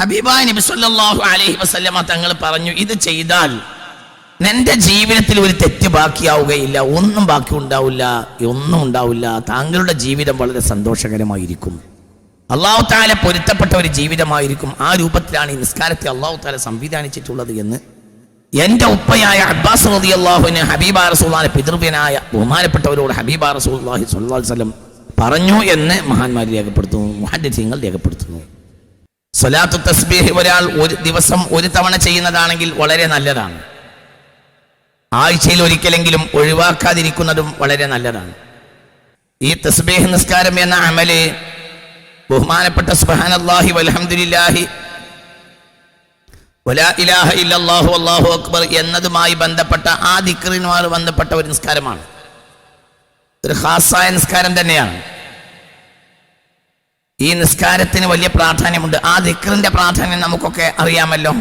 ഹബീബായ നബി സല്ലല്ലാഹു അലൈഹി വസല്ലമ തങ്ങൾ പറഞ്ഞു ഇത് ചെയ്താൽ നിന്റെ ജീവിതത്തിൽ ഒരു തെറ്റ് ബാക്കിയാവുകയില്ല ഒന്നും ബാക്കി ഉണ്ടാവില്ല ഒന്നും ഉണ്ടാവില്ല. താങ്കളുടെ ജീവിതം വളരെ സന്തോഷകരമായിരിക്കും. അള്ളാഹു താല പൊരുത്തപ്പെട്ട ഒരു ജീവിതമായിരിക്കും. ആ രൂപത്തിലാണ് ഈ നിസ്കാരത്തെ അള്ളാഹു താല സംവിധാനിച്ചിട്ടുള്ളത് എന്ന് എന്റെ ഉപ്പയായ അബ്ബാസ് റതി അള്ളാഹുവിന് ഹബീബ റസൂള്ളാന്റെ പിതൃവ്യനായ ബഹുമാനപ്പെട്ടവരോട് ഹബീബ സ്വല്ലല്ലാഹു അലൈഹി വസല്ലം പറഞ്ഞു എന്ന് മഹാന്മാർ രേഖപ്പെടുത്തുന്നു മഹാന്റെ രേഖപ്പെടുത്തുന്നു. സ്വലാത്തു തസ്ബീഹ് ഒരാൾ ഒരു ദിവസം ഒരു തവണ ചെയ്യുന്നതാണെങ്കിൽ വളരെ നല്ലതാണ്. ആഴ്ചയിൽ ഒരിക്കലെങ്കിലും ഒഴിവാക്കാതിരിക്കുന്നതും വളരെ നല്ലതാണ്. ഈ തസ്ബീഹ് നിസ്കാരം എന്ന അമൽ ബഹുമാനപ്പെട്ട സുബ്ഹാനല്ലാഹി വൽഹംദുലില്ലാഹി വലാ ഇലാഹ ഇല്ലല്ലാഹു അല്ലാഹു അക്ബർ എന്നതുമായി ബന്ധപ്പെട്ട ആ ദിക്റിനുമായി ബന്ധപ്പെട്ട ഒരു നിസ്കാരമാണ്. ഒരു ഹാസായ നിസ്കാരം തന്നെയാണ്. ഈ നിസ്കാരത്തിന് വലിയ പ്രാധാന്യമുണ്ട്. ആ ദിക്റിന്റെ പ്രാധാന്യം നമുക്കൊക്കെ അറിയാമല്ലോ.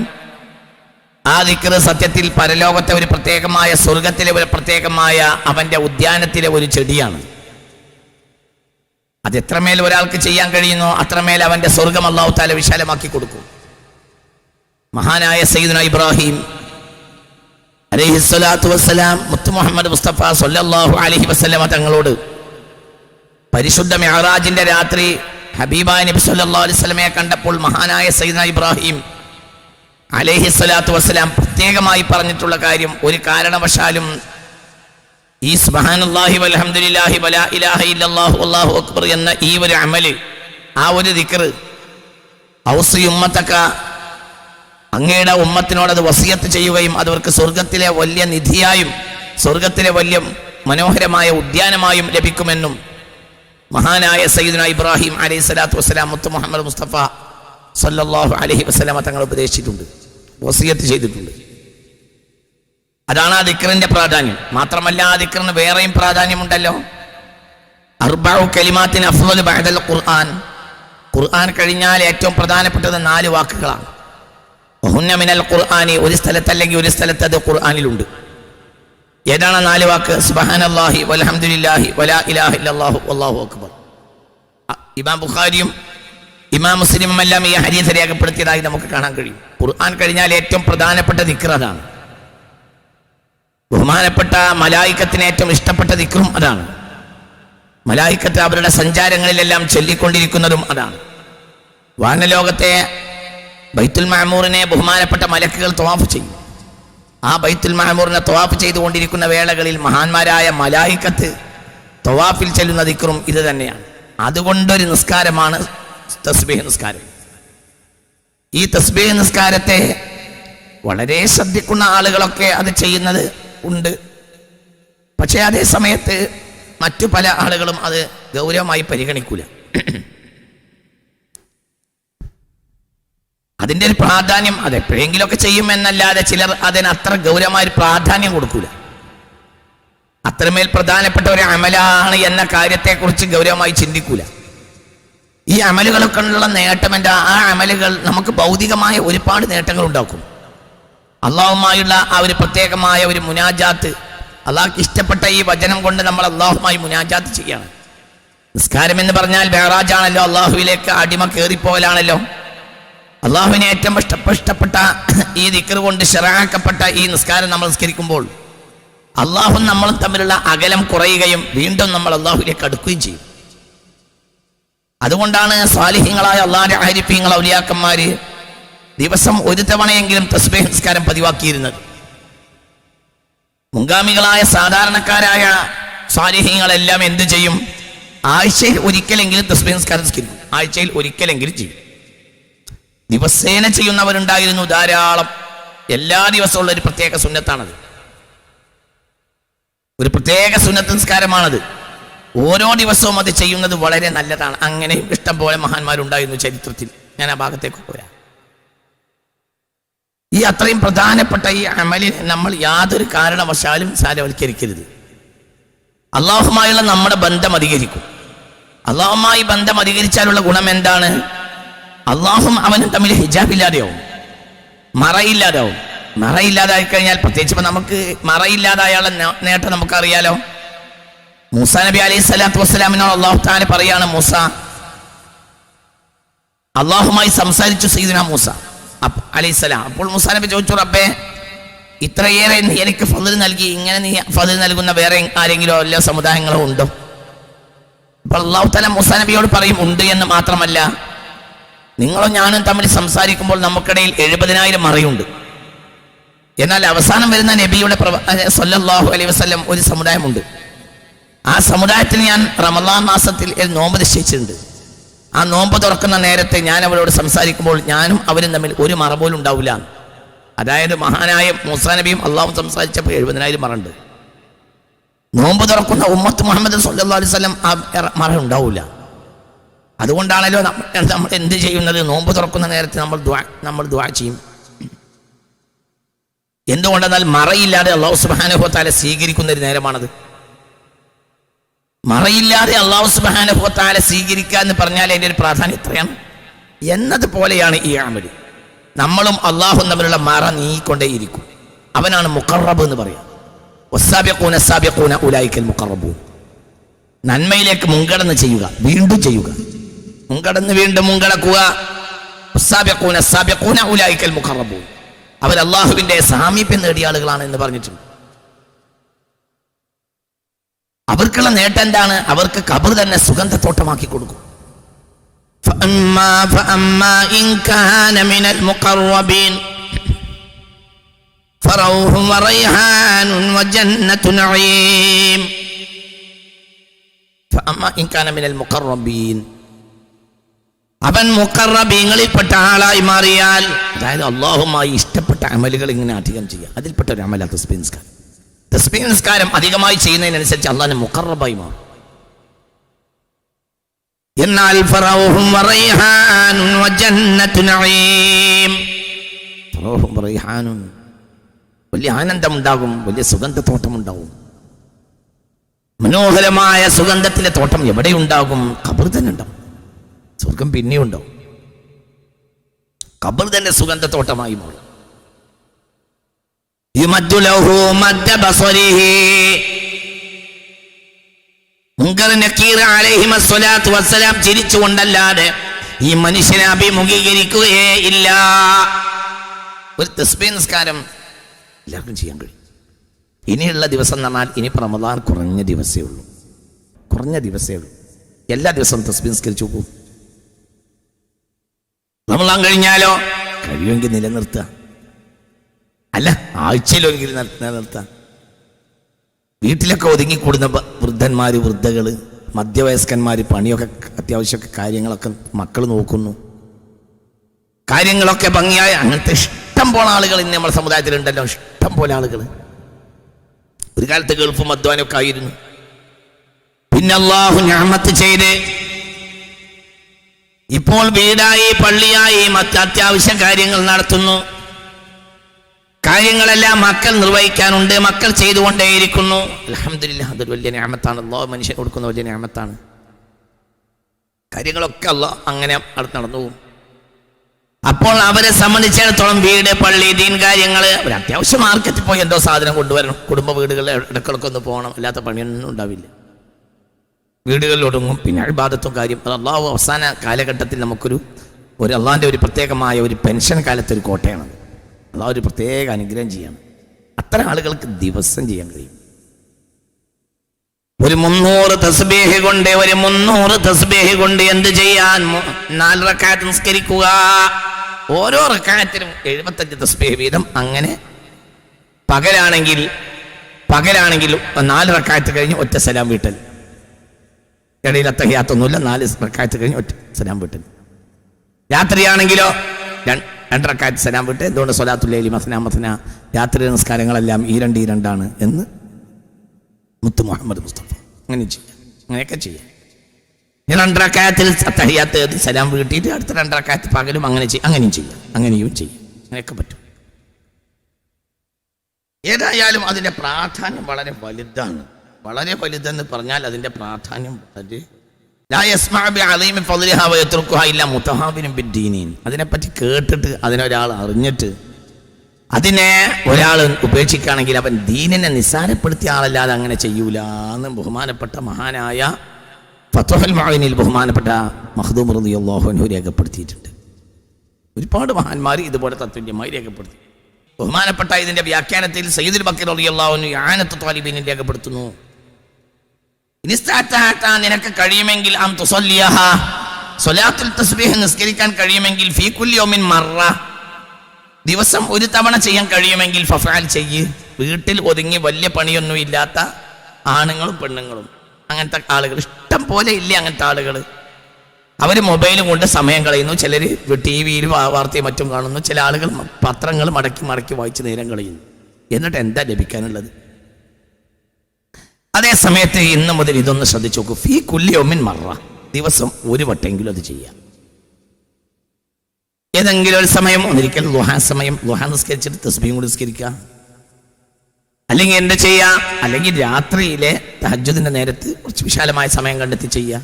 ആ ദിക്ർ സത്യത്തിൽ പരലോകത്തെ ഒരു പ്രത്യേകമായ സ്വർഗത്തിലെ ഒരു പ്രത്യേകമായ അവന്റെ ഉദ്യാനത്തിലെ ഒരു ചെടിയാണ്. അത് എത്രമേൽ ഒരാൾക്ക് ചെയ്യാൻ കഴിയുന്നോ അത്രമേൽ അവന്റെ സ്വർഗം അള്ളാഹു താല വിശാലമാക്കി കൊടുക്കും. മഹാനായ സയ്യിദുന ഇബ്രാഹിം അലഹിസ്വലാത്തു വസ്സലാം മുത്തു മുഹമ്മദ് മുസ്തഫ സൊല്ലാഹു അലഹി വസല്ലമ തങ്ങളോട് പരിശുദ്ധ മെഹറാജിന്റെ രാത്രി ഹബീബായ നബി സല്ലല്ലാഹു അലൈഹി വസല്ലമയെ കണ്ടപ്പോൾ മഹാനായ സയ്യിദുന ഇബ്രാഹിം അലൈഹി സ്വലാത്തു വസ്സലാം പ്രത്യേകമായി പറഞ്ഞിട്ടുള്ള കാര്യം ഒരു കാരണവശാലും ഈ സുബ്ഹാനല്ലാഹി വൽഹംദുലില്ലാഹി വല ഇലാഹ ഇല്ലാഹു അല്ലാഹു അക്ബർ എന്ന ഈ ഒരു അമൽ ആ ഒരു ദിക്കർ ഔസി ഉമ്മത്തക്ക അങ്ങയുടെ ഉമ്മത്തിനോട് അത് വസിയത്ത് ചെയ്യുകയും അതവർക്ക് സ്വർഗത്തിലെ വലിയ നിധിയായും സ്വർഗത്തിലെ വലിയ മനോഹരമായ ഉദ്യാനമായും ലഭിക്കുമെന്നും മഹാനായ സയ്യിദുന ഇബ്രാഹിം അലൈഹി സ്വലാത്തു വസ്സലാം മുത്ത് മുഹമ്മദ് മുസ്തഫ സല്ലാഹു അലഹി വസ്സലാമ തങ്ങൾ ഉപദേശിച്ചിട്ടുണ്ട് വസിയത്ത് ചെയ്തിട്ടുണ്ട്. അതാണ് ആ ദിക്റിന്റെ പ്രാധാന്യം. മാത്രമല്ല ആ ദിക്റിന് വേറെയും പ്രാധാന്യമുണ്ടല്ലോ. അർബഉ കലിമാത്തിന് അഫ്ളൽ ബഹദൽ ഖുർആൻ. ഖുർആൻ കഴിഞ്ഞാൽ ഏറ്റവും പ്രധാനപ്പെട്ടത് നാല് വാക്കുകളാണ്. മിനൽ ഖുർആനി ഒരു സ്ഥലത്തല്ലെങ്കിൽ ഒരു സ്ഥലത്ത് അത് ഖുർആനിലുണ്ട്. ഏതാണ് നാല് വാക്ക്? സുബ്ഹാനല്ലാഹി വൽഹംദുലില്ലാഹി വലാ ഇലാഹ ഇല്ലല്ലാഹു വല്ലാഹു അക്ബർ. ഇമാം ബുഖാരിയും ഇമാം മുസ്ലിമും എല്ലാം ഈ ഹരീസ് രേഖപ്പെടുത്തിയതായി നമുക്ക് കാണാൻ കഴിയും. ഖുർആൻ കഴിഞ്ഞാൽ ഏറ്റവും പ്രധാനപ്പെട്ട ദിക്ർ അതാണ്. ബഹുമാനപ്പെട്ട മലായിക്കത്തിന് ഏറ്റവും ഇഷ്ടപ്പെട്ട ദിക്റും അതാണ്. മലായിക്കത്ത് അവരുടെ സഞ്ചാരങ്ങളിലെല്ലാം ചൊല്ലിക്കൊണ്ടിരിക്കുന്നതും അതാണ്. വാനലോകത്തെ ബൈത്തുൽ മാമൂറിനെ ബഹുമാനപ്പെട്ട മലക്കുകൾ തോഫ് ചെയ്യും. ആ ബൈത്തുൽ മഹമൂറിനെ തവാഫ് ചെയ്തുകൊണ്ടിരിക്കുന്ന വേളകളിൽ മഹാന്മാരായ മലായിക്കത്ത് തവാഫിൽ ചെല്ലുന്ന ദിക്റും ഇത് തന്നെയാണ്. അതുകൊണ്ടൊരു നിസ്കാരമാണ് തസ്ബീഹ് നിസ്കാരം. ഈ തസ്ബീഹ് നിസ്കാരത്തെ വളരെ ശ്രദ്ധിക്കുന്ന ആളുകളൊക്കെ അത് ചെയ്യുന്നത് ഉണ്ട്. പക്ഷേ അതേ സമയത്ത് മറ്റു പല ആളുകളും അത് ഗൗരവമായി പരിഗണിക്കൂല. അതിന്റെ ഒരു പ്രാധാന്യം അത് എപ്പോഴെങ്കിലുമൊക്കെ ചെയ്യുമെന്നല്ലാതെ ചിലർ അതിന് അത്ര ഗൗരവമായ പ്രാധാന്യം കൊടുക്കൂല. അത്രമേൽ പ്രധാനപ്പെട്ട ഒരു അമലാണ് എന്ന കാര്യത്തെക്കുറിച്ച് ഗൗരവമായി ചിന്തിക്കൂല. ഈ അമലുകളൊക്കെ ഉള്ള നേട്ടം എന്റെ ആ അമലുകൾ നമുക്ക് ഭൗതികമായ ഒരുപാട് നേട്ടങ്ങൾ ഉണ്ടാക്കും. അള്ളാഹുമായുള്ള ആ ഒരു പ്രത്യേകമായ ഒരു മുനാജാത്ത് അള്ളാഹ്ക്ക് ഇഷ്ടപ്പെട്ട ഈ വചനം കൊണ്ട് നമ്മൾ അള്ളാഹുമായി മുനാജാത്ത് ചെയ്യണം. നിസ്കാരം എന്ന് പറഞ്ഞാൽ ബേറാജാണല്ലോ അള്ളാഹുവിലേക്ക് അടിമ കയറിപ്പോകലാണല്ലോ അള്ളാഹുവിനെ ഏറ്റവും ഇഷ്ടപ്പെട്ട ഈ ദിക്കർ കൊണ്ട് ശരാക്കപ്പെട്ട ഈ നിസ്കാരം നമ്മൾ നിസ്കരിക്കുമ്പോൾ അള്ളാഹു നമ്മളും തമ്മിലുള്ള അകലം കുറയുകയും വീണ്ടും നമ്മൾ അള്ളാഹുവിലേക്ക് അടുക്കുകയും ചെയ്യും. അതുകൊണ്ടാണ് സ്വാലിഹ്യങ്ങളായ അള്ളാഹിന്റെ ആരിഫ്യങ്ങൾ ഔലിയാക്കന്മാര് ദിവസം ഒരു തവണയെങ്കിലും തസ്ബീഹ് നിസ്കാരം പതിവാക്കിയിരുന്നത്. മുൻഗാമികളായ സാധാരണക്കാരായ സ്വാലിഹ്യങ്ങളെല്ലാം എന്ത് ചെയ്യും? ആഴ്ചയിൽ ഒരിക്കലെങ്കിലും തസ്ബീഹ് നിസ്കാരം നിസ്കരിക്കും. ആഴ്ചയിൽ ഒരിക്കലെങ്കിലും ചെയ്യും. ദിവസേന ചെയ്യുന്നവരുണ്ടായിരുന്നു ധാരാളം. എല്ലാ ദിവസവും ഉള്ള ഒരു പ്രത്യേക സുന്നത്താണത്. ഒരു പ്രത്യേക സുന്നത്ത് നിസ്കാരമാണത്. ഓരോ ദിവസവും അത് ചെയ്യുന്നത് വളരെ നല്ലതാണ്. അങ്ങനെ ഇഷ്ടം പോലെ മഹാന്മാരുണ്ടായിരുന്നു ചരിത്രത്തിൽ. ഞാൻ ആ ഭാഗത്തേക്ക് പോരാ. ഈ അത്രയും പ്രധാനപ്പെട്ട ഈ അമലിനെ നമ്മൾ യാതൊരു കാരണവശാലും സാരവൽക്കരിക്കരുത്. അള്ളാഹുമായുള്ള നമ്മുടെ ബന്ധം അധികരിക്കും. അള്ളാഹുമായി ബന്ധം അധികരിച്ചാലുള്ള ഗുണം എന്താണ്? അള്ളാഹും അവനും തമ്മിൽ ഹിജാബില്ലാതെയാവും മറയില്ലാതാവും മറയില്ലാതായി കഴിഞ്ഞാൽ പ്രത്യേകിച്ച് ഇപ്പൊ നമുക്ക് മറയില്ലാതായുള്ള നേട്ടം നമുക്കറിയാലോ? മൂസ നബി അലൈഹി സ്വലാത്തു വസ്സലാമിനോട് അള്ളാഹു താല പറയാണ് മൂസ അള്ളാഹുമായി സംസാരിച്ചു സീദിന മൂസ. അലൈഹി അലൈഹിസ്സലാം അപ്പോൾ മൂസ നബി ചോദിച്ചു റബ്ബേ ഇത്രയേറെ നീ എനിക്ക് ഫതിൽ നൽകി ഇങ്ങനെ നീ ഫതിൽ നൽകുന്ന വേറെ ആരെങ്കിലും എല്ലാ സമുദായങ്ങളോ ഉണ്ടോ? അപ്പോൾ അള്ളാഹു താല മൂസ നബിയോട് പറയും ഉണ്ട് എന്ന് മാത്രമല്ല നിങ്ങളും ഞാനും തമ്മിൽ സംസാരിക്കുമ്പോൾ നമുക്കിടയിൽ എഴുപതിനായിരം മറയുണ്ട് എന്നാൽ അവസാനം വരുന്ന നബിയുടെ സല്ലല്ലാഹു അലൈഹി വസല്ലം ഒരു സമുദായമുണ്ട്. ആ സമുദായത്തിന് ഞാൻ റമദാൻ മാസത്തിൽ ഒരു നോമ്പ് നിശ്ചയിച്ചിട്ടുണ്ട്. ആ നോമ്പ് തുറക്കുന്ന നേരത്തെ ഞാൻ അവരോട് സംസാരിക്കുമ്പോൾ ഞാനും അവരും തമ്മിൽ ഒരു മറ പോലും ഉണ്ടാവില്ല. അതായത് മഹാനായ മൂസാ നബിയും അള്ളാഹും സംസാരിച്ചപ്പോൾ എഴുപതിനായിരം മറുണ്ട് നോമ്പ് തുറക്കുന്ന ഉമ്മത്ത് മുഹമ്മദ് സല്ലാ അലൈഹി ആ മറ ഉണ്ടാവില്ല അതുകൊണ്ടാണല്ലോ നമ്മൾ നമ്മൾ എന്ത് ചെയ്യുന്നത്? നോമ്പ് തുറക്കുന്ന നേരത്തെ നമ്മൾ ദ്വാ നമ്മൾ ദ്വാ ചെയ്യും. എന്തുകൊണ്ടെന്നാൽ മറയില്ലാതെ അള്ളാഹു സുബാനുഭവത്താലെ സ്വീകരിക്കുന്ന ഒരു നേരമാണത്. മറയില്ലാതെ അള്ളാഹു സുബാനുഭവത്താലെ സ്വീകരിക്കുക എന്ന് പറഞ്ഞാൽ അതിന്റെ ഒരു പ്രാധാന്യം എത്രയാണ്? എന്നതുപോലെയാണ് ഈ അമൽ. നമ്മളും അള്ളാഹും തമ്മിലുള്ള മറ നീക്കൊണ്ടേയിരിക്കും അവനാണ് മുക്കറബ് എന്ന് പറയാം. ഒസാബ്യക്കൂന സാബ്യക്കൂന ഉലായിക്കൽ മുക്കറബൂൻ നന്മയിലേക്ക് മുൻകടന്ന് ചെയ്യുക വീണ്ടും ചെയ്യുക. മുൻകടന്ന് വീണ്ടും മുൻകടക്കുക. അവർ അള്ളാഹുവിന്റെ സാമീപ്യം നേടിയ ആളുകളാണ് എന്ന് പറഞ്ഞിട്ടുണ്ട്. അവർക്കുള്ള നേട്ടം എന്താണ്? അവർക്ക് കബർ തന്നെ സുഗന്ധത്തോട്ടമാക്കി കൊടുക്കും. ഫഅമ്മ ഇൻ മിനൽ മുഖർറബീൻ അവൻ മുക്കറബീങ്ങളിൽപ്പെട്ട ആളായി മാറിയാൽ അതായത് അള്ളാഹുമായി ഇഷ്ടപ്പെട്ട അമലുകൾ ഇങ്ങനെ അധികം ചെയ്യുക. അതിൽപ്പെട്ട ഒരു അമല തസ്ബീൻ നിസ്കാരം അധികമായി ചെയ്യുന്നതിനനുസരിച്ച് അള്ളാഹിനെ മുക്കറബായി മാറും. എന്നാൽ. വലിയ ആനന്ദമുണ്ടാകും വലിയ സുഗന്ധത്തോട്ടമുണ്ടാകും. മനോഹരമായ സുഗന്ധത്തിലെ തോട്ടം എവിടെയുണ്ടാകും? കബർ തന്നെ ഉണ്ടാവും സ്വർഗം പിന്നെയുണ്ടോ? കബർ തന്നെ സുഗന്ധത്തോട്ടമായി മാറും. ചിരിച്ചുകൊണ്ടല്ലാതെ ഈ മനുഷ്യനെ അഭിമുഖീകരിക്കുകയേ ഇല്ല. ഒരു തസ്ബീ നിസ്കാരം എല്ലാവർക്കും ചെയ്യാൻ കഴിയും. ഇനിയുള്ള ദിവസം പറഞ്ഞാൽ ഇനി റമദാൻ കുറഞ്ഞ ദിവസമേ ഉള്ളൂ. കുറഞ്ഞ ദിവസമേ ഉള്ളൂ. എല്ലാ ദിവസവും തസ്ബീ നിസ്കരിച്ചു പോകും. റമദാൻ കഴിഞ്ഞാലോ? കഴിയുമെങ്കിൽ നിലനിർത്തുക. അല്ല ആഴ്ചയിലൊരിക്കലും നില- നിലനിർത്തുക. വീട്ടിലൊക്കെ ഒതുങ്ങിക്കൂടുന്ന വൃദ്ധന്മാർ വൃദ്ധന്മാര് വൃദ്ധകൾ മധ്യവയസ്കന്മാര് പണിയൊക്കെ അത്യാവശ്യമൊക്കെ കാര്യങ്ങളൊക്കെ മക്കൾ നോക്കുന്നു. കാര്യങ്ങളൊക്കെ ഭംഗിയായ അങ്ങനത്തെ ഇഷ്ടം പോലെ ആളുകൾ ഇന്ന് നമ്മുടെ സമുദായത്തിലുണ്ടല്ലോ. ഇഷ്ടം പോലെ ആളുകൾ ഒരു കാലത്ത് ഗൾഫും അധ്വാനമൊക്കെ ആയിരുന്നു. പിന്നെ അള്ളാഹു ഞാമത്ത് ചെയ്ത് ഇപ്പോൾ വീടായി പള്ളിയായി മറ്റ് അത്യാവശ്യ കാര്യങ്ങൾ നടത്തുന്നു. കാര്യങ്ങളെല്ലാം മക്കൾ നിർവഹിക്കാനുണ്ട് മക്കൾ ചെയ്തുകൊണ്ടേയിരിക്കുന്നു. അലഹമില്ല അതൊരു വലിയ ഞാമത്താണ് അല്ലോ മനുഷ്യൻ കൊടുക്കുന്ന വലിയ ഞാമത്താണ് കാര്യങ്ങളൊക്കെ അല്ല അങ്ങനെ നടന്നു പോകും. അപ്പോൾ അവരെ സംബന്ധിച്ചിടത്തോളം വീട് പള്ളി ദീൻ കാര്യങ്ങൾ അവർ അത്യാവശ്യം മാർക്കറ്റിൽ പോയി എന്തോ സാധനം കൊണ്ടുവരണം. കുടുംബ വീടുകളിൽ ഇടക്കിടക്ക് ഒന്ന് പോകണം. അല്ലാത്ത പണിയൊന്നും ഉണ്ടാവില്ല. വീടുകളിൽ ഒടുങ്ങും പിന്നെ അഴിബാദത്തും കാര്യം. അത് അള്ളാഹു അവസാന കാലഘട്ടത്തിൽ നമുക്കൊരു ഒരു അള്ളാഹിന്റെ ഒരു പ്രത്യേകമായ ഒരു പെൻഷൻ കാലത്ത് ഒരു കോട്ടയാണ് അള്ളാഹ് ഒരു പ്രത്യേക അനുഗ്രഹം ചെയ്യണം. അത്തരം ആളുകൾക്ക് ദിവസം ചെയ്യാൻ കഴിയും. ഒരു മുന്നൂറ് തസ്ബീഹ് കൊണ്ട് ഒരു മുന്നൂറ് തസ്ബീഹ് കൊണ്ട് എന്ത് ചെയ്യാൻ? നാല് റക്കാറ്റ് നിസ്കരിക്കുക. ഓരോ റക്കാറ്റിനും എഴുപത്തഞ്ച് തസ്ബേഹ് വീതം അങ്ങനെ പകലാണെങ്കിൽ പകലാണെങ്കിൽ നാല് റക്കാറ്റ് കഴിഞ്ഞ് ഒറ്റ സലാം വീട്ടൽ. ഇടയിൽ അത്തഹ്യാത്തൊന്നുമില്ല നാല് റക്കായത്ത് കഴിഞ്ഞ് ഒറ്റ സലാം വിട്ടു. രാത്രിയാണെങ്കിലോ ര- രണ്ടരക്കാറ്റ് സലാം വിട്ട്. എന്തുകൊണ്ട് സ്വലാത്തുല്ലേലി മസന മസന രാത്രി നമസ്കാരങ്ങളെല്ലാം ഈ രണ്ട് ഈ രണ്ടാണ് എന്ന് മുത്തു മുഹമ്മദ് മുസ്തഫ അങ്ങനെ ചെയ്യാം. അങ്ങനെയൊക്കെ ചെയ്യാം. രണ്ടരക്കായത്തിൽ തഹിയാത്ത് എഴുതി സലാം വീട്ടിയിട്ട് അടുത്ത രണ്ടരക്കായത്ത് പകലും അങ്ങനെ ചെയ്യും അങ്ങനെയും ചെയ്യാം. അങ്ങനെയും ചെയ്യും. അങ്ങനെയൊക്കെ പറ്റും. ഏതായാലും അതിന്റെ പ്രാധാന്യം വളരെ വലുതാണ്. വളരെ വലുതെന്ന് പറഞ്ഞാൽ അതിന്റെ പ്രാധാന്യം വളരെ അതിനെപ്പറ്റി കേട്ടിട്ട് അതിനൊരാൾ അറിഞ്ഞിട്ട് അതിനെ ഒരാൾ ഉപേക്ഷിക്കുകയാണെങ്കിൽ അവൻ ദീനിനെ നിസ്സാരപ്പെടുത്തിയ ആളല്ലാതെ അങ്ങനെ ചെയ്യൂല എന്ന് ബഹുമാനപ്പെട്ട മഹാനായ ഫത്തുഹൽ മഅനിൽ ബഹുമാനപ്പെട്ട റളിയല്ലാഹു അൻഹു രേഖപ്പെടുത്തിയിട്ടുണ്ട്. ഒരുപാട് മഹാന്മാർ ഇതുപോലെ തത്വന്യമായി രേഖപ്പെടുത്തി. ബഹുമാനപ്പെട്ട ഇതിന്റെ വ്യാഖ്യാനത്തിൽ സയ്യിദുൽ ബക്കർ അൻഹു ആനത്ത് താലിബിനെ രേഖപ്പെടുത്തുന്നു. നിനക്ക് കഴിയുമെങ്കിൽ അം തുസല്ലിയഹ. സ്വലാത്തുൽ തസ്ബീഹ് നിസ്കരിക്കാൻ കഴിയുമെങ്കിൽ ഫീ മറ. ദിവസം ഒരു തവണ ചെയ്യാൻ കഴിയുമെങ്കിൽ ഫഫാൽ ചെയ്യ്. വീട്ടിൽ ഒതുങ്ങി വലിയ പണിയൊന്നും ഇല്ലാത്ത ആണുങ്ങളും പെണ്ണുങ്ങളും. അങ്ങനത്തെ ആളുകൾ ഇഷ്ടം പോലെ ഇല്ല അങ്ങനത്തെ ആളുകൾ അവർ മൊബൈലും കൊണ്ട് സമയം കളയുന്നു. ചിലർ ടി വിയിൽ വാർത്തയും മറ്റും കാണുന്നു. ചില ആളുകൾ പത്രങ്ങൾ മടക്കി മടക്കി വായിച്ച് നേരം കളയുന്നു. എന്നിട്ട് എന്താ ലഭിക്കാനുള്ളത്? അതേ സമയത്ത് ഇന്ന് മുതൽ ഇതൊന്ന് ശ്രദ്ധിച്ചു നോക്കൂ. ഫീ കുല്ലി ഒമിൻ മറ. ദിവസം ഒരു വട്ടെങ്കിലും അത് ചെയ്യാം. ഏതെങ്കിലും ഒരു സമയം ഒന്നിരിക്കൽ ലുഹാ സമയം ലുഹാ നിസ്കരിച്ചിട്ട് തസ്ബീം കൂടി നിസ്കരിക്കുക. അല്ലെങ്കിൽ എന്ത് ചെയ്യുക അല്ലെങ്കിൽ രാത്രിയിലെ തഹജ്ജുദിന്റെ നേരത്ത് കുറച്ച് വിശാലമായ സമയം കണ്ടെത്തി ചെയ്യുക.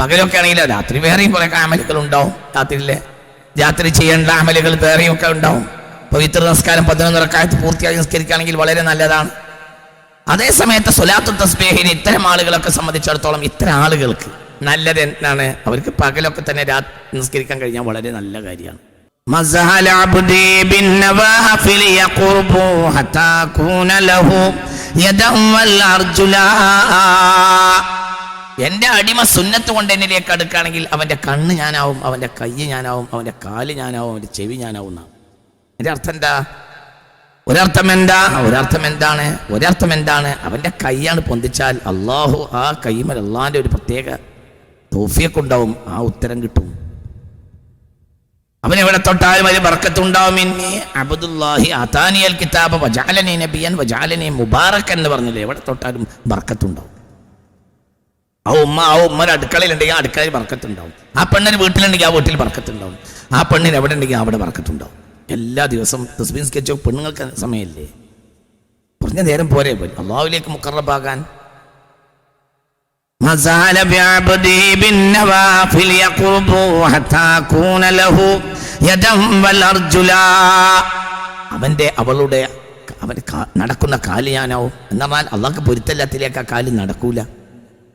പകലൊക്കെ ആണെങ്കിൽ രാത്രി വേറെയും കുറെ അമലുകൾ ഉണ്ടാവും രാത്രിയിലെ. രാത്രി ചെയ്യേണ്ട അമലുകൾ വേറെയും ഒക്കെ ഉണ്ടാവും. പവിത്ര നമസ്കാരം പതിനൊന്ന് കാലത്ത് പൂർത്തിയായി നിസ്കരിക്കുകയാണെങ്കിൽ വളരെ നല്ലതാണ്. അതേ സമയത്ത് സ്വലാത്തു തസ്ബേഹിന് ഇത്തരം ആളുകളൊക്കെ സംബന്ധിച്ചിടത്തോളം ഇത്തരം ആളുകൾക്ക് നല്ലത് എന്താണ് അവർക്ക് പകലൊക്കെ തന്നെ രാ നിസ്കരിക്കാൻ കഴിഞ്ഞാൽ വളരെ നല്ല കാര്യമാണ്. എന്റെ അടിമ സുന്നത്ത് കൊണ്ട് എന്നിലേക്ക് അടുക്കുകയാണെങ്കിൽ അവന്റെ കണ്ണ് ഞാനാവും അവന്റെ കൈ ഞാനാവും അവന്റെ കാൽ ഞാനാവും അവന്റെ ചെവി ഞാനാവും എന്റെ അർത്ഥം എന്താ? ഒരർത്ഥം എന്താ? ഒരർത്ഥം എന്താണ്? ഒരർത്ഥം എന്താണ്? അവന്റെ കൈയാണ് പൊന്തിച്ചാൽ അള്ളാഹു ആ കൈമൽ അള്ളാഹിന്റെ ഒരു പ്രത്യേക തോഫിയൊക്കെ ആ ഉത്തരം കിട്ടും. അവൻ എവിടെ തൊട്ടാലും അതിൽ ബർക്കത്തുണ്ടാവും. ഇനി അബ്ദുല്ലാഹി അതാനിയൽ കിതാബ് വജാലനെ നബിയൻ വജാലനെ മുബാറക് എന്ന് പറഞ്ഞില്ലേ? എവിടെ തൊട്ടാലും ബർക്കത്തുണ്ടാവും. ആ ഉമ്മ ആ ഉമ്മ അടുക്കളയിലുണ്ടെങ്കിൽ ആ അടുക്കളയിൽ ബർക്കത്തുണ്ടാവും. ആ പെണ്ണിന് വീട്ടിലുണ്ടെങ്കിൽ ആ വീട്ടിൽ ബർക്കത്തുണ്ടാവും. ആ പെണ്ണിന് എവിടെ ഉണ്ടെങ്കിൽ അവിടെ ബർക്കത്തുണ്ടാവും. എല്ലാ ദിവസവും തസ്ബീൻ സ്കെച്ചോ പെണ്ണുങ്ങൾക്ക് സമയമില്ലേ പറഞ്ഞ നേരം പോരെ പോയി അള്ളാഹുലേക്ക് മുക്കറബാകാൻ مازال بعبدي بالنوافل يقرب حتى أكون له يدا والأرجلا അവന്റെ അവളുടെ അവന്റെ കാ- നടക്കുന്ന കാല് ഞാനാവും എന്ന് പറഞ്ഞാൽ അള്ളാഹ്ക്ക് പൊരുത്തല്ലാത്തിലേക്ക് ആ കാല് നടക്കൂല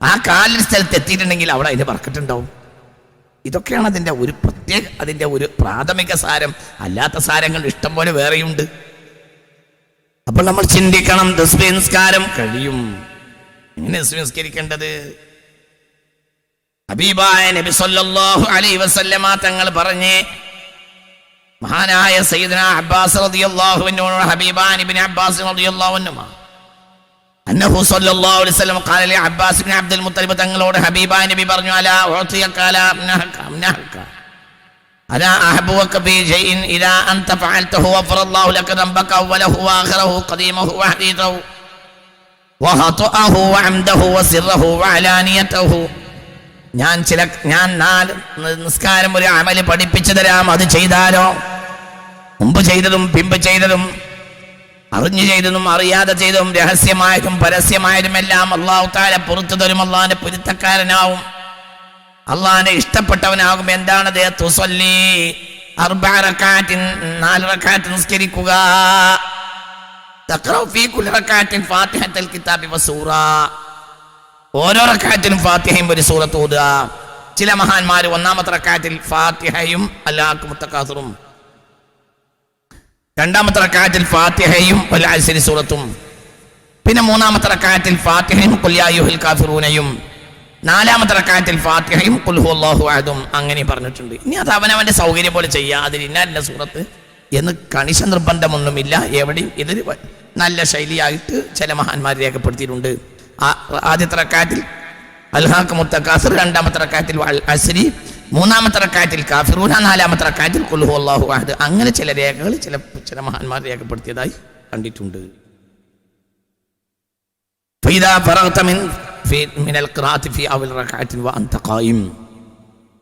ആ കാലിന് സ്ഥലത്ത് എത്തിയിട്ടുണ്ടെങ്കിൽ അവിടെ അതിന്റെ പറക്കട്ടുണ്ടാവും ഇതൊക്കെയാണ് അതിന്റെ ഒരു പ്രത്യേക അതിന്റെ ഒരു പ്രാഥമിക സാരം. അല്ലാത്ത സാരങ്ങൾ ഇഷ്ടം പോലെ വേറെയുണ്ട്. അപ്പോൾ നമ്മൾ ചിന്തിക്കണം തസ്ബീഹ് നിസ്കാരം കഴിയും. എങ്ങനെ സംസ്കരിക്കേണ്ടത് ഹബീബായ നബി സല്ലല്ലാഹു അലൈഹി വസല്ലമ തങ്ങൾ പറഞ്ഞേ മഹാനായ സയ്യിദന അബ്ബാസ് റളിയല്ലാഹു അൻഹു ഹബീബാൻ ഇബ്നു അബ്ബാസ് റളിയല്ലാഹു അൻഹുമ അന്നഹു സല്ലല്ലാഹു അലൈഹി വസല്ലം ഖാല ലി അബ്ബാസ് ഇബ്നു അബ്ദുൽ മുത്തലിബ് തങ്ങളോട് ഹബീബാൻ നബി പറഞ്ഞു അലാ ഉഅതിയക അലാ അംനഹക അംനഹക ألا أحبك في شيء إذا أنت فعلته غفر الله لك ذنبك أوله وآخره قديمه وحديثه وخطأه وعمده وسره وعلانيته ഞാൻ ചില ഞാൻ നാല് നിസ്കാരം ഒരു അമല് പഠിപ്പിച്ചു തരാം അത് ചെയ്താലോ മുമ്പ് ചെയ്തതും പിമ്പ് ചെയ്തതും അറിഞ്ഞു ചെയ്തതും അറിയാതെ ചെയ്തതും രഹസ്യമായതും പരസ്യമായതും എല്ലാം അള്ളാഹു താല പുറത്തു തരും. അള്ളാഹിന്റെ പൊരുത്തക്കാരനാവും. അള്ളാഹിനെ ഇഷ്ടപ്പെട്ടവനാകും. എന്താണത് തുസല്ലി. അർബഅ നാലറക്കാറ്റ് നിസ്കരിക്കുക. ഓരോ റക്കാറ്റിലും ഫാത്തിഹയും ഒരു സൂറത്ത് ഓതുക. ചില മഹാന്മാർ ഒന്നാമത്തെ റക്കാറ്റിൽ ഫാത്തിഹയും അല്ലാഹു മുത്തക്കാസുറും രണ്ടാമത്തെ റക്അത്തിൽ ഫാത്തിഹയും അസ്രി സൂറത്തും. പിന്നെ മൂന്നാമത്തെ റക്അത്തിൽ ഫാത്തിഹയും യാ കാഫിറൂനയും. നാലാമത്തെ റക്കായത്തിൽ ഫാത്തിഹയും കുൽഹു അള്ളാഹു ആദും അങ്ങനെ പറഞ്ഞിട്ടുണ്ട്. ഇനി അത് അവനവന്റെ സൗകര്യം പോലെ ചെയ്യുക അതിൽ ഇന്നാലിന്റെ സൂറത്ത് എന്ന് കണിശ നിർബന്ധമൊന്നുമില്ല. എവിടെയും ഇതൊരു നല്ല ശൈലിയായിട്ട് ചില മഹാന്മാർ രേഖപ്പെടുത്തിയിട്ടുണ്ട്. ആദ്യത്തെ റക്കായത്തിൽ അൽഹാഖ് മുത്തക്കാസിർ രണ്ടാമത്തെ അൽ അസ്രി മൂന്നാമത്തെ റക്കാറ്റിൽ കാഫിറൂന നാലാമത്തെ റക്കാറ്റിൽ കൊല്ലുഹു അള്ളാഹു അഹദ്. അങ്ങനെ ചില രേഖകൾ ചില ചില മഹാന്മാർ രേഖപ്പെടുത്തിയതായി കണ്ടിട്ടുണ്ട്.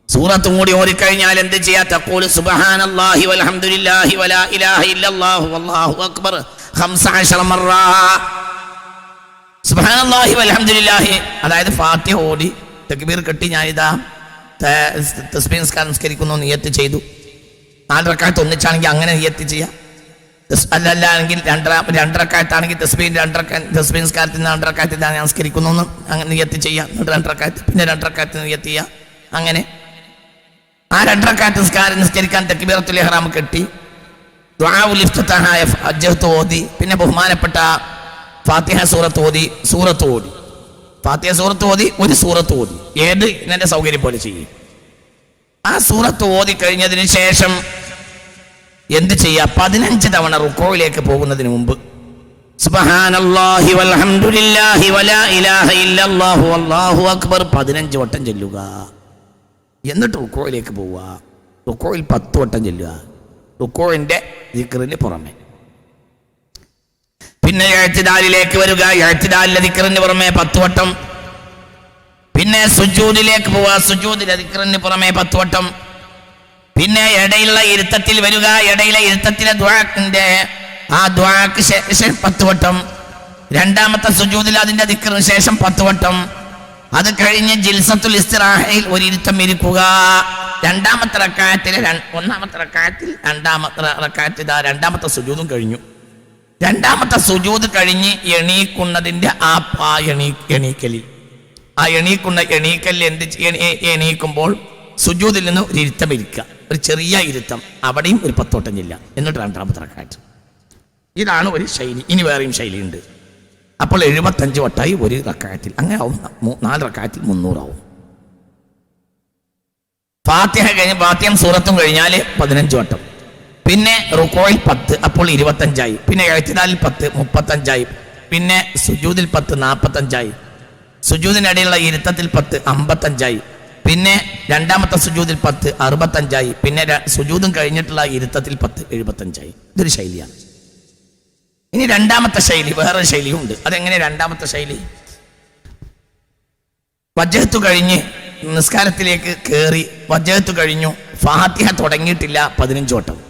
സൂറത്ത് കൂടി ഓടിക്കഴിഞ്ഞാൽ എന്ത് ചെയ്യാ? സുബ്ഹാനല്ലാഹി വൽഹംദുലില്ലാഹി വലാ ഇലാഹ ഇല്ലല്ലാഹു വല്ലാഹു അക്ബർ. 15 സുബ്ഹാനല്ലാഹി വൽഹംദുലില്ലാഹി. അതായത് ഫാത്തിഹ ഓടി തക്ബീർ കെട്ടി ഞാനിതാ ത- തസ്ബീഹ് നിസ്കാരം നിസ്കരിക്കുന്നു നിയത്ത് ചെയ്തു. നാല് റക്കായത്ത് ഒന്നിച്ചാണെങ്കിൽ അങ്ങനെ നിയത്ത് ചെയ്യാം. തസ്- അല്ലല്ലെങ്കിൽ രണ്ടര രണ്ടരക്കായത്താണെങ്കിൽ തസ്ബീൻ രണ്ടരക്ക തസ്ബീൻ നിസ്കാരത്തിൽ നിന്ന് രണ്ടരക്കായത്തിൽ ഞാൻ നമസ്കരിക്കുന്നു എന്ന് അങ്ങനെ നിയത്തി ചെയ്യാം. എന്നിട്ട് രണ്ടരക്കായത്ത് പിന്നെ രണ്ടരക്കായത്ത് നിയത്ത് ചെയ്യാം. അങ്ങനെ. ആ രണ്ടരക്കാലത്ത് നിസ്കാരം നിസ്കരിക്കാൻ തെക്കിബീറത്തുൽ ഇഹ്റാം കെട്ടി. ഇഫ്തിതാഹായ അജ്ജത്ത് ഓതി പിന്നെ ബഹുമാനപ്പെട്ട ഫാത്തിഹ സൂറത്ത് ഓതി സൂറത്ത് ഓതി. ഫാത്തിഹ സൂറത്ത് ഓതി ഒരു സൂറത്ത് ഓതി. ഏത്? എന്നെ സൗകര്യം പോലെ ചെയ്യും. ആ സൂറത്ത് ഓതി കഴിഞ്ഞതിന് ശേഷം എന്ത് ചെയ്യുക പതിനഞ്ച് തവണ റുക്കോയിലേക്ക് പോകുന്നതിന് മുമ്പ്. വൽഹംദുലില്ലാഹി വലാ ഇലാഹ ഇല്ലല്ലാഹു അല്ലാഹു അക്ബർ. പതിനഞ്ച് വട്ടം ചെല്ലുക. എന്നിട്ട് റുക്കോയിലേക്ക് പോവുക. റുക്കോയിൽ പത്ത് വട്ടം ചെല്ലുക. റുക്കോയിന്റെ ദിക്റിന് പുറമെ. പിന്നെ എഴുത്തിദാലിലേക്ക് വരിക. എഴുത്തിദാലിലെ ദിക്കറിന് പുറമെ പത്ത് വട്ടം. പിന്നെ സുജൂദിലേക്ക് പോവുക. സുജൂദിലെ ദിക്കറിന് പുറമെ പത്ത് വട്ടം. പിന്നെ ഇടയിലുള്ള ഇരുത്തത്തിൽ വരിക. ഇടയിലെ ഇരുത്തത്തിലെ ദ്വാക്കിന്റെ ആ ദ്വാക്ക് ശേഷം പത്ത് വട്ടം. രണ്ടാമത്തെ സുജൂദിൽ അതിന്റെ ദിക്കറിന് ശേഷം പത്ത് വട്ടം. അത് കഴിഞ്ഞ് ജിൽസത്തുൽ ഇസ്തിറാഹയിൽ ഒരു ഇരുത്തം ഇരിക്കുക. രണ്ടാമത്തെ റക്കായത്തിലെ ഒന്നാമത്തെ റക്കായത്തിൽ രണ്ടാമത്തെ റക്കായത്തിൽ രണ്ടാമത്തെ സുജൂതും കഴിഞ്ഞു. രണ്ടാമത്തെ സുജൂത് കഴിഞ്ഞ് എണീക്കുന്നതിന്റെ ആ ആ എണീ എണീക്കലിൽ ആ എണീക്കുന്ന എണീക്കലിൽ എന്ത് എണീക്കുമ്പോൾ സുജൂതിൽ നിന്ന് ഒരു ഇരുത്തം ഇരിക്കുക. ഒരു ചെറിയ ഇരുത്തം. അവിടെയും ഒരു പത്തോട്ടം ജില്ല എന്നിട്ട് രണ്ടാമത്തെ റക്കാറ്റ് ഇതാണ് ഒരു ശൈലി. ഇനി വേറെയും ശൈലിയുണ്ട്. അപ്പോൾ എഴുപത്തഞ്ച് വട്ടായി ഒരു റക്കായത്തിൽ. അങ്ങനെ ആവും. നാല് റക്കായത്തിൽ മുന്നൂറാവും. ഫാത്തിഹ കഴിഞ്ഞ് ഫാത്തിഹം സൂറത്തും കഴിഞ്ഞാൽ പതിനഞ്ച് വട്ടം. പിന്നെ റുക്കോയിൽ പത്ത് അപ്പോൾ ഇരുപത്തഞ്ചായി. പിന്നെ എഴുത്തിനാലിൽ പത്ത് മുപ്പത്തഞ്ചായി. പിന്നെ സുജൂതിൽ പത്ത് നാൽപ്പത്തഞ്ചായി സുജൂതിനിടയിലുള്ള ഇരുത്തത്തിൽ പത്ത് അമ്പത്തഞ്ചായി. പിന്നെ രണ്ടാമത്തെ സുജൂതിൽ പത്ത് അറുപത്തഞ്ചായി. പിന്നെ സുജൂതും കഴിഞ്ഞിട്ടുള്ള ഇരുത്തത്തിൽ പത്ത് എഴുപത്തഞ്ചായി. ഇതൊരു ശൈലിയാണ്. ഇനി രണ്ടാമത്തെ ശൈലി വേറൊരു ശൈലിയും ഉണ്ട്. അതെങ്ങനെ രണ്ടാമത്തെ ശൈലി? വജ്രത്തു കഴിഞ്ഞ് നിസ്കാരത്തിലേക്ക് കയറി വജ്രത്തു കഴിഞ്ഞു ഫാത്തിഹ തുടങ്ങിയിട്ടില്ല പതിനഞ്ച് വട്ടം.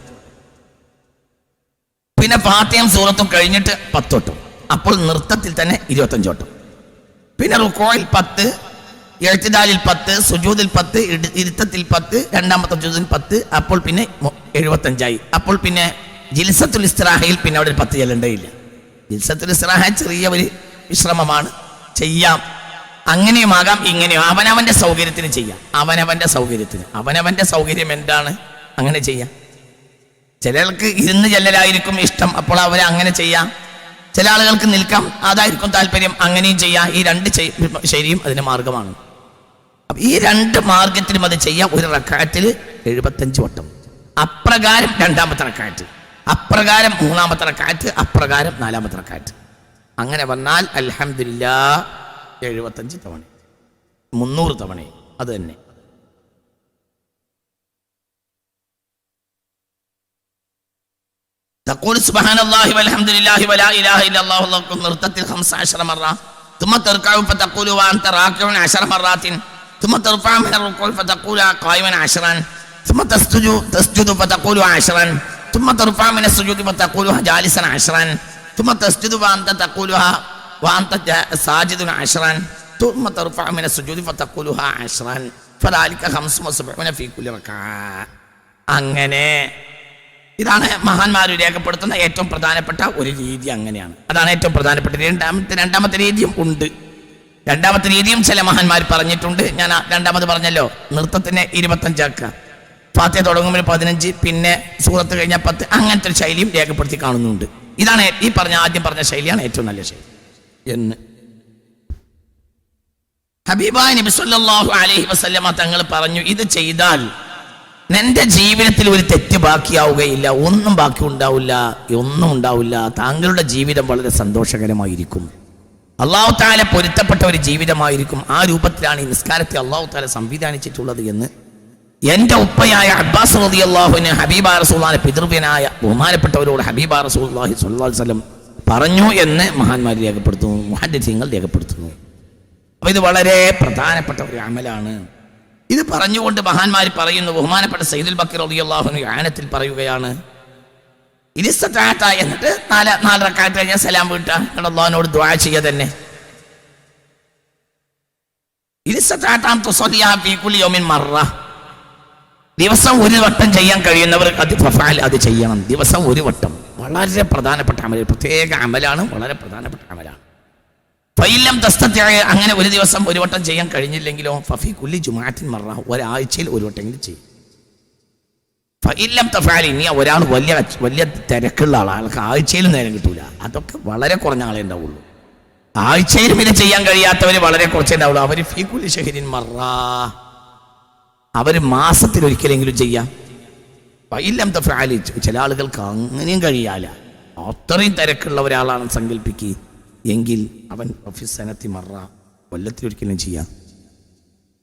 പിന്നെ പാത്തിയും സൂറത്തും കഴിഞ്ഞിട്ട് പത്തോട്ടും. അപ്പോൾ നൃത്തത്തിൽ തന്നെ ഇരുപത്തഞ്ചോട്ടും. പിന്നെ റുക്കോയിൽ പത്ത് എഴുത്തിദാലിൽ പത്ത് സുജൂതിൽ പത്ത് ഇരുത്തത്തിൽ പത്ത് രണ്ടാമത്തെ ജൂതിൽ പത്ത് അപ്പോൾ പിന്നെ എഴുപത്തഞ്ചായി. അപ്പോൾ പിന്നെ ജിൽസത്തുൽ ഇസ്തിറാഹയിൽ പിന്നെ അവിടെ ഒരു പത്ത് ചെല്ലണ്ടേയില്ല ജിൽസത്തുൽ ഇസ്രാഹ ചെറിയ ഒരു വിശ്രമമാണ്. ചെയ്യാം. അങ്ങനെയുമാകാം ഇങ്ങനെയും. അവനവന്റെ സൗകര്യത്തിന് ചെയ്യാം. അവനവന്റെ സൗകര്യത്തിന്. അവനവന്റെ സൗകര്യം എന്താണ്? അങ്ങനെ ചെയ്യാം. ചിലർക്ക് ഇരുന്ന് ചെല്ലലായിരിക്കും ഇഷ്ടം അപ്പോൾ അവരെ അങ്ങനെ ചെയ്യാം. ചില ആളുകൾക്ക് നിൽക്കാം അതായിരിക്കും താല്പര്യം. അങ്ങനെയും ചെയ്യാം. ഈ രണ്ട് ശരിയും അതിന് മാർഗമാണ്. അപ്പൊ ഈ രണ്ട് മാർഗത്തിലും അത് ചെയ്യാം. ഒരു റക്കാറ്റിൽ എഴുപത്തഞ്ച് വട്ടം. അപ്രകാരം രണ്ടാമത്തെ റക്കാറ്റ് അപ്രകാരം മൂന്നാമത്തെ റക്കാറ്റ് അപ്രകാരം നാലാമത്തെ റക്കാറ്റ് അങ്ങനെ വന്നാൽ അലഹമില്ല എഴുപത്തഞ്ച് തവണ. മുന്നൂറ് തവണ. അത് തന്നെ. تقول سبحان الله والحمد لله ولا اله الا الله والله اكبر نرتتل 15 مره ثم تركع فتقول وانت راكع عشر مرات ثم ترفع من الركوع فتقول قائما عشرا ثم تسجد تسجد فتقول عشرا ثم ترفع من السجود فتقولها جالسا عشرا ثم تسجد وانت تقولها وانت جا- ساجد عشرا ثم ترفع من السجود فتقولها عشرا فذلك خمس وسبعون في كل ركعه അങ്ങനെ ഇതാണ് മഹാന്മാർ രേഖപ്പെടുത്തുന്ന ഏറ്റവും പ്രധാനപ്പെട്ട ഒരു രീതി അങ്ങനെയാണ്. അതാണ് ഏറ്റവും പ്രധാനപ്പെട്ട രണ്ടാമത്തെ രണ്ടാമത്തെ രീതിയും ഉണ്ട്. രണ്ടാമത്തെ രീതിയും ചില മഹാന്മാർ പറഞ്ഞിട്ടുണ്ട്. ഞാൻ രണ്ടാമത് പറഞ്ഞല്ലോ. നൃത്തത്തിന് ഇരുപത്തഞ്ചാക്കുക. ഫാത്തിയ തുടങ്ങുമ്പോൾ പതിനഞ്ച് പിന്നെ സൂറത്ത് കഴിഞ്ഞാൽ പത്ത്. അങ്ങനത്തെ ഒരു ശൈലിയും രേഖപ്പെടുത്തി കാണുന്നുണ്ട്. ഇതാണ് ഈ പറഞ്ഞ ആദ്യം പറഞ്ഞ ശൈലിയാണ് ഏറ്റവും നല്ല ശൈലി. എന്ന്. ഹബീബായ നബി സല്ലല്ലാഹു അലൈഹി വസല്ലമ തങ്ങൾ പറഞ്ഞു ഇത് ചെയ്താൽ നിന്റെ ജീവിതത്തിൽ ഒരു തെറ്റ് ബാക്കിയാവുകയില്ല ഒന്നും ബാക്കി ഉണ്ടാവില്ല ഒന്നും ഉണ്ടാവില്ല. താങ്കളുടെ ജീവിതം വളരെ സന്തോഷകരമായിരിക്കും. അള്ളാഹു താല പൊരുത്തപ്പെട്ട ഒരു ജീവിതമായിരിക്കും. ആ രൂപത്തിലാണ് ഈ നിസ്കാരത്തെ അള്ളാഹു താല സംവിധാനിച്ചിട്ടുള്ളത് എന്ന്. എന്റെ ഉപ്പയായ അബ്ബാസ് റതി അള്ളാഹുവിന് ഹബീബ റസൂള്ളാന്റെ പിതൃവ്യനായ ബഹുമാനപ്പെട്ടവരോട് ഹബീബ അലൈഹി വസല്ലം പറഞ്ഞു എന്ന് മഹാന്മാർ രേഖപ്പെടുത്തുന്നു മുഹദ്ദിസീങ്ങൾ രേഖപ്പെടുത്തുന്നു. അപ്പൊ ഇത് വളരെ പ്രധാനപ്പെട്ട ഒരു അമലാണ്. ഇത് പറഞ്ഞുകൊണ്ട് മഹാന്മാർ പറയുന്നു ബഹുമാനപ്പെട്ട സൈദുൽ ബക്കർ റളിയല്ലാഹുവിന് ആനത്തിൽ പറയുകയാണ് ഇനിസ്താത്ത എന്നിട്ട് നാല് നാലരക്കാലത്ത് കഴിഞ്ഞാൽ സലാം അള്ളാഹിനോട് ദ്വാ ചെയ്യുക തന്നെ. ദിവസം ഒരു വട്ടം ചെയ്യാൻ കഴിയുന്നവർ അത് അത് ചെയ്യണം. ദിവസം ഒരു വട്ടം. വളരെ പ്രധാനപ്പെട്ട അമല പ്രത്യേക അമലാണ് വളരെ പ്രധാനപ്പെട്ട ഫൈലം ദസ്തത്യായ അങ്ങനെ ഒരു ദിവസം ഒരു വട്ടം ചെയ്യാൻ കഴിഞ്ഞില്ലെങ്കിലോ ഫഫി കുല്ലി ജുമാറ്റിൻ മറ ഒരാഴ്ചയിൽ ഒരു വട്ടമെങ്കിലും ചെയ്യും. ഫൈലം തഫാലി ഇനി ഒരാൾ വലിയ വലിയ തിരക്കുള്ള ആളാണ് അയാൾക്ക് ആഴ്ചയിലും നേരം കിട്ടൂല. അതൊക്കെ വളരെ കുറഞ്ഞ ആളെ ഉണ്ടാവുള്ളൂ. ആഴ്ചയിലും ഇത് ചെയ്യാൻ കഴിയാത്തവർ വളരെ കുറച്ചേ ഉണ്ടാവുള്ളൂ. അവർ ഫി കുല്ലി ഷഹരിൻ മറ അവർ മാസത്തിൽ ഒരിക്കലെങ്കിലും ചെയ്യാം. ഇല്ലം തഫാലി ചില ആളുകൾക്ക് അങ്ങനെയും കഴിയാല. അത്രയും തിരക്കുള്ള ഒരാളാണെന്ന് സങ്കല്പിക്കുക എങ്കിൽ അവൻ ഓഫീസ് സനത്തി മറ കൊല്ലത്തിൽ ഒരിക്കലും ചെയ്യാം.